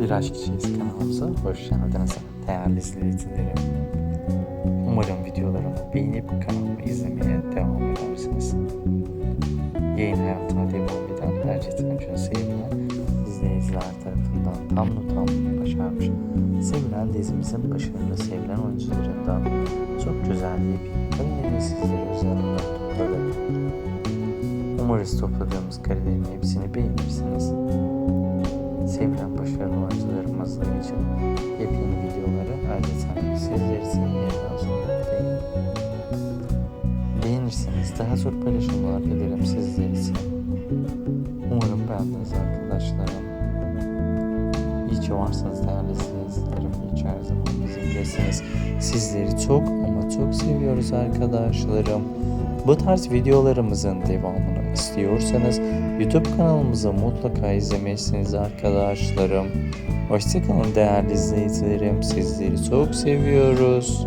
Bir Aşk İçeriz kanalımıza hoş geldiniz değerli izleyicilerim. Umarım videolarımı beğenip kanalımı izlemeye devam edersiniz. Yayın hayatına devam eden Ercet'in Acun sevilen izleyiciler tarafından tam notam başarmış. Sevilen dizimizin başarılı sevilen oyuncularından çok güzel yepyeni kareleri sizlere özel topladık. Umarız topladığımız karelerin hepsini beğenirsiniz. Değil. Beğenirseniz daha çok paylaşımlar ederim sizler için. Umarım beğendiniz arkadaşlarım. İyi ki varsınız değerli izleyicilerim. Ki her zaman bizimlesiniz. Sizleri çok ama çok seviyoruz arkadaşlarım. Bu tarz videolarımızın devamını istiyorsanız YouTube kanalımızı mutlaka izlemelisiniz arkadaşlarım. Hoşçakalın değerli izleyicilerim. Sizleri çok seviyoruz.